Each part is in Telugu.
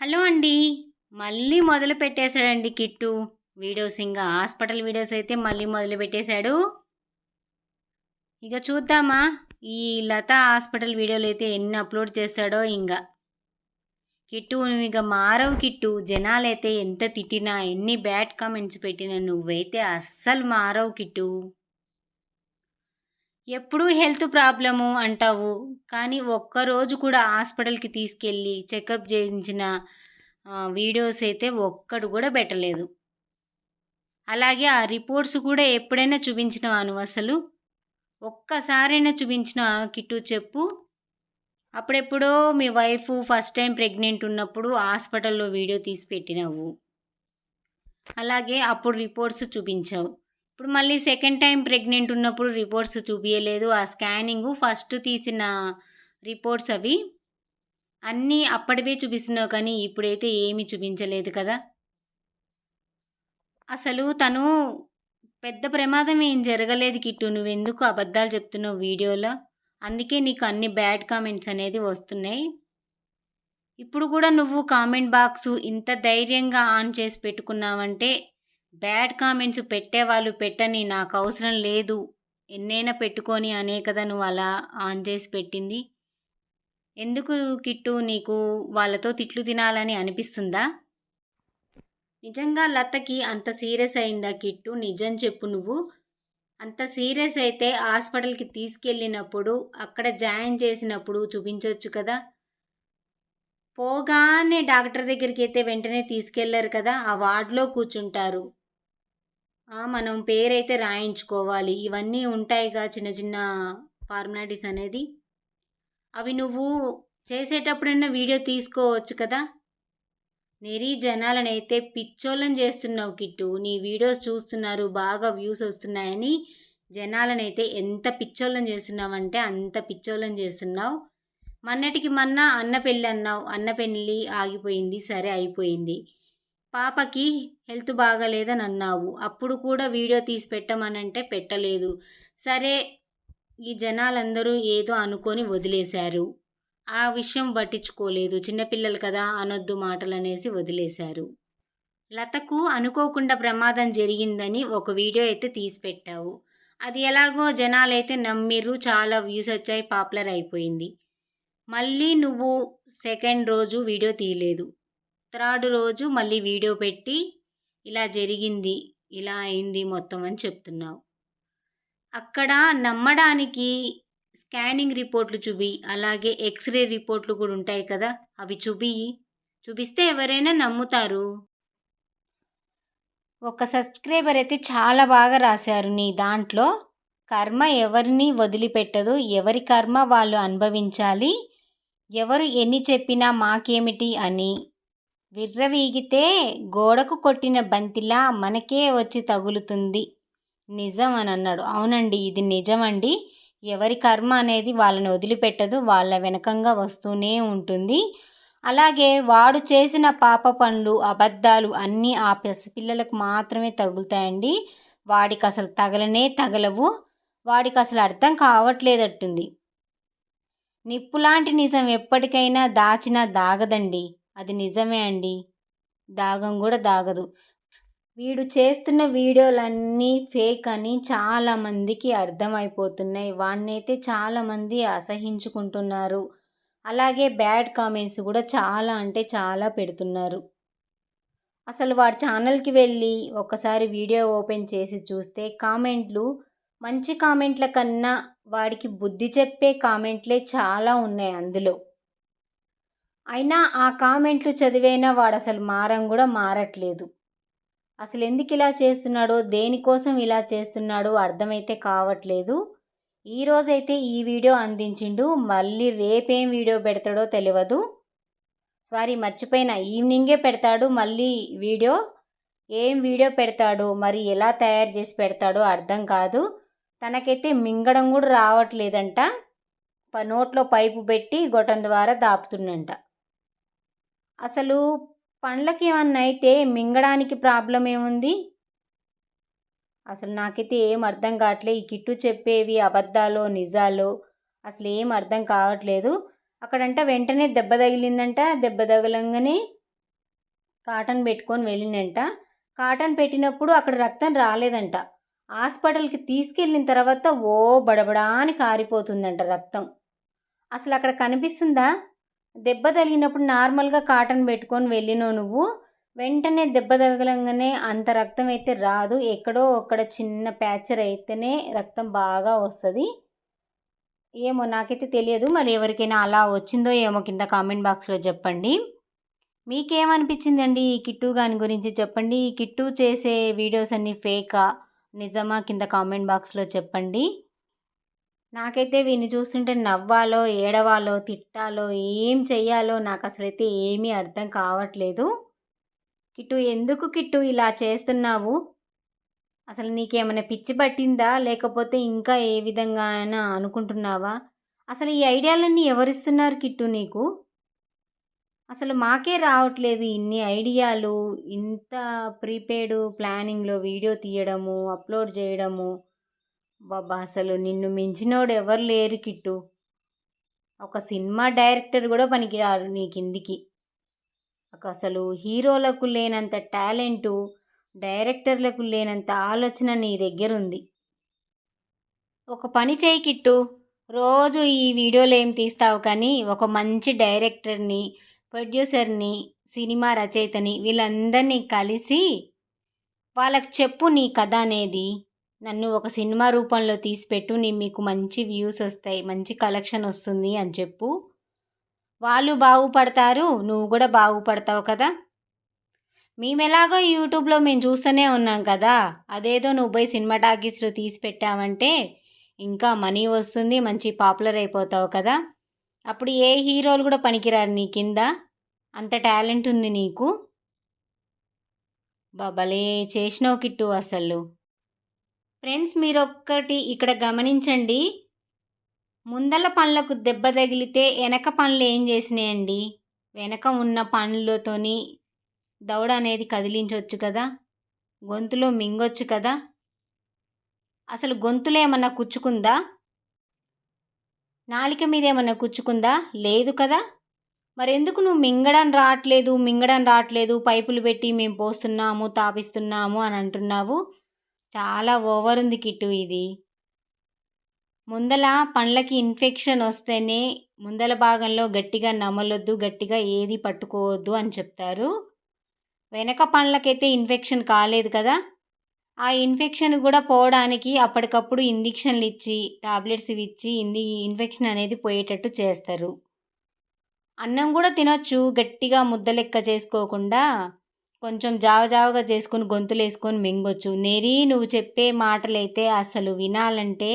హలో అండి. మళ్ళీ మొదలు పెట్టేశాడండి కిట్టు. వీడియోస్ ఇంకా హాస్పిటల్ వీడియోస్ అయితే మళ్ళీ మొదలు పెట్టేశాడు. ఇక చూద్దామా ఈ లత హాస్పిటల్ వీడియోలు అయితే ఎన్ని అప్లోడ్ చేస్తాడో ఇంకా కిట్టు నువ్వు ఇక మారవు కిట్టు. జనాలైతే ఎంత తిట్టినా ఎన్ని బ్యాడ్ కామెంట్స్ పెట్టినా నువ్వైతే అస్సలు మారవు కిట్టు. ఎప్పుడూ హెల్త్ ప్రాబ్లము అంటావు. కానీ ఒక్కరోజు కూడా హాస్పిటల్కి తీసుకెళ్ళి చెకప్ చేయించిన వీడియోస్ అయితే ఒక్కడు కూడా పెట్టలేదు. అలాగే ఆ రిపోర్ట్స్ కూడా ఎప్పుడైనా చూపించినావాను అసలు? ఒక్కసారైనా చూపించిన కిట్టు చెప్పు. అప్పుడెప్పుడో మీ వైఫ్ ఫస్ట్ టైం ప్రెగ్నెంట్ ఉన్నప్పుడు హాస్పిటల్లో వీడియో తీసి పెట్టినావు. అలాగే అప్పుడు రిపోర్ట్స్ చూపించావు. ఇప్పుడు మళ్ళీ సెకండ్ టైం ప్రెగ్నెంట్ ఉన్నప్పుడు రిపోర్ట్స్ చూపించలేదు ఆ స్కానింగ్ ఫస్ట్ తీసిన రిపోర్ట్స్ అవి. అన్నీ అప్పటివే చూపిస్తున్నావు కానీ ఇప్పుడైతే ఏమీ చూపించలేదు కదా. అసలు తను పెద్ద ప్రమాదం ఏం జరగలేదు కిట్టు. నువ్వెందుకు అబద్ధాలు చెప్తున్నావు వీడియోలో? అందుకే నీకు అన్ని బ్యాడ్ కామెంట్స్ అనేది వస్తున్నాయి. ఇప్పుడు కూడా నువ్వు కామెంట్ బాక్స్ ఇంత ధైర్యంగా ఆన్ చేసి పెట్టుకున్నావంటే బ్యాడ్ కామెంట్స్ పెట్టేవాళ్ళు పెట్టని నాకు అవసరం లేదు. ఎన్నైనా పెట్టుకొని అనే కదా నువ్వు అలా ఆన్ చేసి పెట్టింది? ఎందుకు కిట్టు నీకు వాళ్ళతో తిట్లు తినాలని అనిపిస్తుందా? నిజంగా లతకి అంత సీరియస్ అయిందా కిట్టు? నిజం చెప్పు నువ్వు. అంత సీరియస్ అయితే హాస్పిటల్కి తీసుకెళ్ళినప్పుడు అక్కడ జాయిన్ చేసినప్పుడు చూపించవచ్చు కదా? పోగానే డాక్టర్ దగ్గరికి అయితే వెంటనే తీసుకెళ్ళారు కదా? ఆ వార్డులో కూర్చుంటారు. మనం పేరైతే రాయించుకోవాలి. ఇవన్నీ ఉంటాయిగా చిన్న చిన్న ఫార్మాలిటీస్ అనేది. అవి నువ్వు చేసేటప్పుడన్నా వీడియో తీసుకోవచ్చు కదా? నెరీ జనాలను అయితే పిచ్చోళ్ళని చేస్తున్నావు కిట్టు. నీ వీడియోస్ చూస్తున్నారు బాగా వ్యూస్ వస్తున్నాయని జనాలనైతే ఎంత పిచ్చోళ్ళని చేస్తున్నావంటే అంత పిచ్చోళ్ళని చేస్తున్నావు. మొన్నటికి మొన్న అన్న పెళ్ళి అన్నావు. అన్న పెళ్ళి ఆగిపోయింది సరే అయిపోయింది. పాపకి హెల్త్ బాగాలేదని అన్నావు అప్పుడు కూడా వీడియో తీసి పెట్టమనంటే పెట్టలేదు. సరే ఈ జనాలందరూ ఏదో అనుకొని వదిలేశారు. ఆ విషయం పట్టించుకోలేదు. చిన్నపిల్లలు కదా అనొద్దు మాటలు అనేసి వదిలేశారు. లతకు అనుకోకుండా ప్రమాదం జరిగిందని ఒక వీడియో అయితే తీసి పెట్టావు. అది ఎలాగో జనాలైతే నమ్మిర్రు చాలా వ్యూస్ వచ్చాయి పాపులర్ అయిపోయింది. మళ్ళీ నువ్వు సెకండ్ రోజు వీడియో తీయలేదు. థర్డ్ రోజు మళ్ళీ వీడియో పెట్టి ఇలా జరిగింది ఇలా అయింది మొత్తం అని చెప్తున్నావు. అక్కడ నమ్మడానికి స్కానింగ్ రిపోర్ట్లు చూపి అలాగే ఎక్స్రే రిపోర్ట్లు కూడా ఉంటాయి కదా అవి చూపి చూపిస్తే ఎవరైనా నమ్ముతారు. ఒక సబ్స్క్రైబర్ అయితే చాలా బాగా రాశారు నీ దాంట్లో. కర్మ ఎవరిని వదిలిపెట్టదు ఎవరి కర్మ వాళ్ళు అనుభవించాలి ఎవరు ఎన్ని చెప్పినా మాకేమిటి అని విర్రవీగితే గోడకు కొట్టిన బంతిలా మనకే వచ్చి తగులుతుంది. నిజం అని అన్నాడు. అవునండి ఇది నిజమండి. ఎవరి కర్మ అనేది వాళ్ళని వదిలిపెట్టదు వాళ్ళ వెనకంగా వస్తూనే ఉంటుంది. అలాగే వాడు చేసిన పాప పనులు అబద్ధాలు అన్నీ ఆ పసిపిల్లలకు మాత్రమే తగులుతాయండి. వాడికి అసలు తగలనే తగలవు. వాడికి అసలు అర్థం కావట్లేదట్టుంది. నిప్పులాంటి నిజం ఎప్పటికైనా దాచినా దాగదండి. అది నిజమే అండి. దాగం కూడా దాగదు. వీడు చేస్తున్న వీడియోలన్నీ ఫేక్ అని చాలామందికి అర్థమైపోతున్నాయి. వాడినైతే చాలామంది అసహించుకుంటున్నారు. అలాగే బ్యాడ్ కామెంట్స్ కూడా చాలా అంటే చాలా పెడుతున్నారు. అసలు వాడి ఛానల్కి వెళ్ళి ఒకసారి వీడియో ఓపెన్ చేసి చూస్తే కామెంట్లు మంచి కామెంట్ల కన్నా వాడికి బుద్ధి చెప్పే కామెంట్లే చాలా ఉన్నాయి అందులో. అయినా ఆ కామెంట్లు చదివైనా వాడు అసలు మారం కూడా మారట్లేదు. అసలు ఎందుకు ఇలా చేస్తున్నాడో దేనికోసం ఇలా చేస్తున్నాడో అర్థమైతే కావట్లేదు. ఈరోజైతే ఈ వీడియో అందించిండు మళ్ళీ రేపేం వీడియో పెడతాడో తెలియదు సారీ మర్చిపోయిన. ఈవినింగే పెడతాడు మళ్ళీ వీడియో. ఏం వీడియో పెడతాడో మరి ఎలా తయారు చేసి పెడతాడో అర్థం కాదు. తనకైతే మింగడం కూడా రావట్లేదంట. ప- నోట్లో పైపు పెట్టి గొట్టం ద్వారా దాపుతుండంట. అసలు పండ్లకి ఏమన్నా అయితే మింగడానికి ప్రాబ్లం ఏముంది? అసలు నాకైతే ఏం అర్థం కావట్లే. ఈ కిట్టు చెప్పేవి అబద్ధాలో నిజాలో అసలు ఏం అర్థం కావట్లేదు. అక్కడంట వెంటనే దెబ్బ తగిలిందంట. దెబ్బ తగలంగానే కాటన్ పెట్టుకొని వెళ్ళిందంట. కాటన్ పెట్టినప్పుడు అక్కడ రక్తం రాలేదంట. హాస్పిటల్కి తీసుకెళ్ళిన తర్వాత ఓ బడబడా అని కారిపోతుందంట రక్తం. అసలు అక్కడ కనిపిస్తుందా? దెబ్బ తగిలినప్పుడు నార్మల్గా కాటన్ పెట్టుకొని వెళ్ళినావు నువ్వు. వెంటనే దెబ్బ తగలంగానే అంత రక్తం అయితే రాదు. ఎక్కడో ఒక్కడ చిన్న ప్యాచర్ అయితేనే రక్తం బాగా వస్తుంది. ఏమో నాకైతే తెలియదు. మరి ఎవరికైనా అలా వచ్చిందో ఏమో కింద కామెంట్ బాక్స్లో చెప్పండి. మీకేమనిపించిందండి ఈ కిట్టు గాని గురించి? చెప్పండి. ఈ కిట్టు చేసే వీడియోస్ అన్నీ ఫేకా? నిజమా? కింద కామెంట్ బాక్స్లో చెప్పండి. నాకైతే వీని చూస్తుంటే నవ్వాలో ఏడవాలో తిట్టాలో ఏం చెయ్యాలో నాకు అసలైతే ఏమీ అర్థం కావట్లేదు. కిట్టు ఎందుకు కిట్టు ఇలా చేస్తున్నావు? అసలు నీకేమైనా పిచ్చి పట్టిందా? లేకపోతే ఇంకా ఏ విధంగా అయినా అనుకుంటున్నావా? అసలు ఈ ఐడియాలన్నీ ఎవరిస్తున్నారు కిట్టు నీకు? అసలు మాకే రావట్లేదు ఇన్ని ఐడియాలు ఇంత ప్రీపెయిడ్ ప్లానింగ్లో వీడియో తీయడము అప్లోడ్ చేయడము. బాబా అసలు నిన్ను మించినోడు ఎవరు లేరు కిట్టు. ఒక సినిమా డైరెక్టర్ కూడా పనికిరారు నీ కిందికి అసలు హీరోలకు లేనంత టాలెంటు డైరెక్టర్లకు లేనంత ఆలోచన నీ దగ్గర ఉంది ఒక పని చేయి కిట్టు. రోజు ఈ వీడియోలు ఏం తీస్తావు కానీ ఒక మంచి డైరెక్టర్ని ప్రొడ్యూసర్ని సినిమా రచయితని వీళ్ళందరినీ కలిసి వాళ్ళకి చెప్పు నీ కథ అనేది. నన్ను ఒక సినిమా రూపంలో తీసిపెట్టు నీ మీకు మంచి వ్యూస్ వస్తాయి మంచి కలెక్షన్ వస్తుంది అని చెప్పు. వాళ్ళు బాగుపడతారు నువ్వు కూడా బాగుపడతావు కదా. మేము ఎలాగో యూట్యూబ్లో మేము చూస్తూనే ఉన్నాం కదా. అదేదో నువ్వు పోయి సినిమా టాకీస్లో తీసి పెట్టావంటే ఇంకా మనీ వస్తుంది మంచి పాపులర్ అయిపోతావు కదా. అప్పుడు ఏ హీరోలు కూడా పనికిరారు నీ కింద? అంత టాలెంట్ ఉంది నీకు? బాబలే చేసినావు కిట్టు అసలు. ఫ్రెండ్స్ మీరు ఒక్కటి ఇక్కడ గమనించండి. ముందల పండ్లకు దెబ్బ తగిలితే వెనక పండ్లు ఏం చేసినాయండి? వెనక ఉన్న పండ్లతోని దౌడ అనేది కదిలించవచ్చు కదా? గొంతులో మింగొచ్చు కదా? అసలు గొంతులో ఏమన్నా కుచ్చుకుందా? నాలిక మీద ఏమన్నా కుచ్చుకుందా? లేదు కదా? మరెందుకు నువ్వు మింగడం రావట్లేదు మింగడం రావట్లేదు పైపులు పెట్టి మేము పోస్తున్నాము తాపిస్తున్నాము అని అంటున్నావు? చాలా ఓవర్ ఉంది కిట్టు ఇది. ముందల పండ్లకి ఇన్ఫెక్షన్ వస్తేనే ముందల భాగంలో గట్టిగా నమలొద్దు గట్టిగా ఏది పట్టుకోవద్దు అని చెప్తారు. వెనక పండ్లకైతే ఇన్ఫెక్షన్ కాలేదు కదా. ఆ ఇన్ఫెక్షన్ కూడా పోవడానికి అప్పటికప్పుడు ఇంజక్షన్లు ఇచ్చి టాబ్లెట్స్ ఇచ్చి ఇంది ఇన్ఫెక్షన్ అనేది పోయేటట్టు చేస్తారు. అన్నం కూడా తినొచ్చు గట్టిగా ముద్ద లెక్క చేసుకోకుండా కొంచెం జావజావగా చేసుకొని గొంతులు వేసుకొని మింగొచ్చు. నేరీ నువ్వు చెప్పే మాటలైతే అసలు వినాలంటే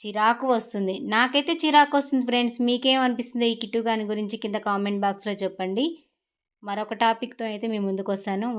చిరాకు వస్తుంది. నాకైతే చిరాకు వస్తుంది ఫ్రెండ్స్. మీకేమనిపిస్తుంది ఈ కిట్టు గాని గురించి? కింద కామెంట్ బాక్స్లో చెప్పండి. మరొక టాపిక్తో అయితే మీ ముందుకు వస్తాను